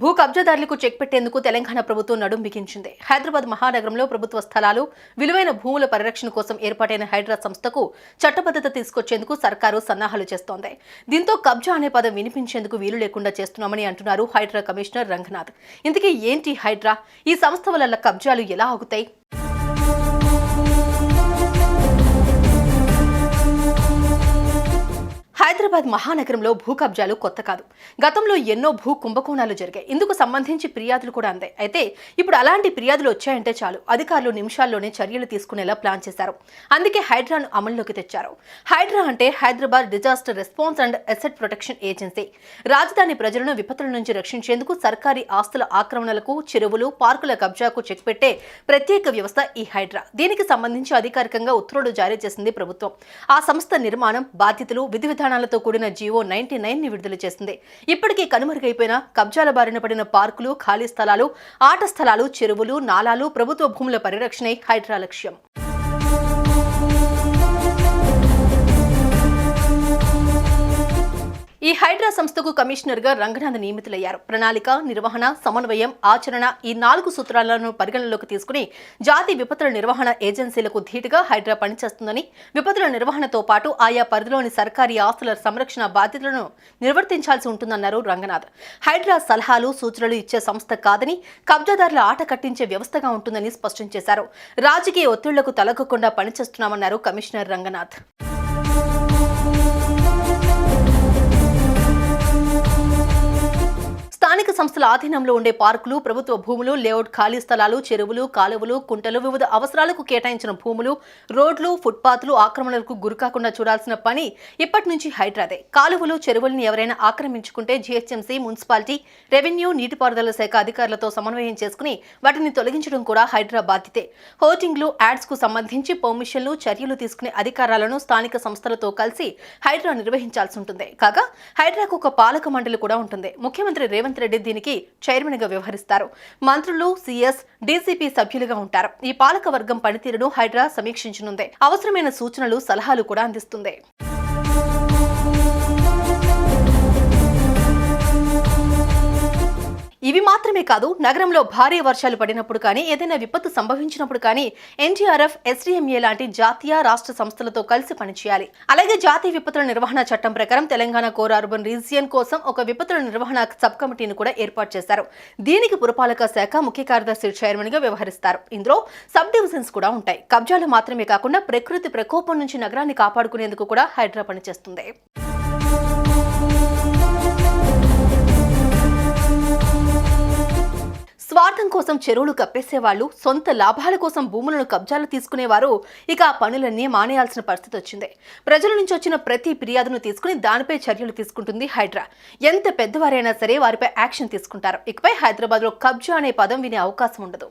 భూ కబ్జాదారులకు చెక్ పెట్టేందుకు తెలంగాణ ప్రభుత్వం నడుం బిగించింది. హైదరాబాద్ మహానగరంలో ప్రభుత్వ స్థలాలు విలువైన భూముల పరిరక్షణ కోసం ఏర్పాటైన హైడ్రా సంస్థకు చట్టబద్ధత తీసుకొచ్చేందుకు సర్కారు సన్నాహాలు చేస్తోంది. దీంతో కబ్జా అనే పదం వినిపించేందుకు వీలు లేకుండా చేస్తున్నామని అంటున్నారు హైడ్రా కమిషనర్ రంగనాథ్. ఇంతకీ ఏంటి హైడ్రా? ఈ సంస్థ వల్ల కబ్జాలు ఎలా ఆగుతాయి? హైదరాబాద్ మహానగరంలో భూ కబ్జాలు కొత్త కాదు. గతంలో ఎన్నో భూ కుంభకోణాలు జరిగాయి. ఇందుకు సంబంధించి ఫిర్యాదులు కూడా అందాయి. అయితే ఇప్పుడు అలాంటి ఫిర్యాదులు వచ్చాయంటే చాలు. అధికారులు నిమిషాల్లోనే చర్యలు తీసుకునేలా ప్లాన్ చేశారు. అందుకే హైడ్రాను అమల్లోకి తెచ్చారు. హైడ్రా అంటే Hyderabad disaster response and asset protection agency. రాజధాని ప్రజలను విపత్తుల నుంచి రక్షించేందుకు సర్కారీ ఆస్తుల ఆక్రమణలకు చెరువులు పార్కుల కబ్జాకు చెక్ పెట్టే ప్రత్యేక వ్యవస్థ ఈ హైడ్రా. దీనికి సంబంధించి అధికారికంగా ఉత్తర్వులు జారీ చేసింది ప్రభుత్వం. ఆ సంస్థ నిర్మాణం బాధ్యతలు విధి విధానాలతో కూడిన జీవో నైన్టీ నైన్ని విడుదల చేసింది. ఇప్పటికీ కనుమరుగైపోయిన కబ్జాల బారిన పడిన పార్కులు ఖాళీ స్థలాలు ఆట స్థలాలు చెరువులు నాలాలు ప్రభుత్వ భూముల పరిరక్షణే హైడ్రా లక్ష్యం ఈ హైడ్రా సంస్థకు కమిషనర్గా రంగనాథ్ నియమితులయ్యారు. ప్రణాళిక నిర్వహణ సమన్వయం ఆచరణ ఈ నాలుగు సూత్రాలను పరిగణనలోకి తీసుకుని జాతి విపత్తుల నిర్వహణ ఏజెన్సీలకు ధీటుగా హైడ్రా పనిచేస్తుందని విపత్తుల నిర్వహణతో పాటు ఆయా పరిధిలోని సర్కారీ ఆస్తుల సంరక్షణ బాధ్యతలను నిర్వర్తించాల్సి ఉంటుందన్నారు రంగనాథ్. హైడ్రా సలహాలు సూచనలు ఇచ్చే సంస్థ కాదని కబ్జాదారుల ఆట కట్టించే వ్యవస్థగా ఉంటుందని స్పష్టం చేశారు. రాజకీయ ఒత్తిళ్ళకు తలగకుండా పనిచేస్తున్నామన్నారు కమిషనర్ రంగనాథ్. సంస్థల ఆధీనంలో ఉండే పార్కులు ప్రభుత్వ భూములు లేఅవుట్ ఖాళీ స్థలాలు చెరువులు కాలువలు కుంటలు వివిధ అవసరాలకు కేటాయించిన భూములు రోడ్లు ఫుట్పాత్లు ఆక్రమణలకు గురికాకుండా చూడాల్సిన పని ఇప్పటి నుంచి హైడ్రాదే. కాలువలు చెరువుల్ని ఎవరైనా ఆక్రమించుకుంటే జీహెచ్ఎంసీ మున్సిపాలిటీ రెవెన్యూ నీటిపారుదల శాఖ అధికారులతో సమన్వయం చేసుకుని వాటిని తొలగించడం కూడా హైడ్రా బాధ్యతే. హోర్డింగ్లు యాడ్స్కు సంబంధించి పర్మిషన్లు చర్యలు తీసుకునే అధికారాలను స్థానిక సంస్థలతో కలిసి హైడ్రా నిర్వహించాల్సి ఉంటుంది. కాగా హైడ్రాకు ఒక పాలక మండలి కూడా ఉంటుంది. ముఖ్యమంత్రి రేవంత్ రెడ్డి దీనికి చైర్మన్గా వ్యవహరిస్తారు. మంత్రులు సీఎస్ డీసీపీ సభ్యులుగా ఉంటారు. ఈ పాలక వర్గం పనితీరును హైడ్రా సమీక్షించనుంది. అవసరమైన సూచనలు సలహాలు కూడా అందిస్తుంది. మాత్రమే కాదు నగరంలో భారీ వర్షాలు పడినప్పుడు కానీ ఏదైనా విపత్తు సంభవించినప్పుడు కానీ ఎన్టీఆర్ఎఫ్ ఎస్డీఎంఏ లాంటి జాతీయ రాష్ట్ర సంస్థలతో కలిసి పనిచేయాలి. అలాగే జాతీయ విపత్తుల నిర్వహణ చట్టం ప్రకారం తెలంగాణ కోర్ అర్బన్ రీజియన్ కోసం ఒక విపత్తుల నిర్వహణ సబ్ కమిటీని కూడా ఏర్పాటు చేశారు. దీనికి పురపాలక శాఖ ముఖ్య కార్యదర్శి చైర్మన్గా వ్యవహరిస్తారు. ఇందులో సబ్ డివిజన్స్ కూడా ఉంటాయి. కబ్జాలు మాత్రమే కాకుండా ప్రకృతి ప్రకోపం నుంచి నగరాన్ని కాపాడుకునేందుకు కూడా హైడ్రా పనిచేస్తుంది. స్వార్థం కోసం చెరువులు కప్పేసేవాళ్ళు సొంత లాభాల కోసం భూములను కబ్జాలు తీసుకునేవారు. ఇక ఆ పనులన్నీ మానేయాల్సిన పరిస్థితి వచ్చింది. ప్రజల నుంచి వచ్చిన ప్రతి ఫిర్యాదును తీసుకుని దానిపై చర్యలు తీసుకుంటుంది హైడ్రా. ఎంత పెద్దవారైనా సరే వారిపై యాక్షన్ తీసుకుంటారు. ఇకపై హైదరాబాద్లో కబ్జా అనే పదం వినే అవకాశం ఉండదు.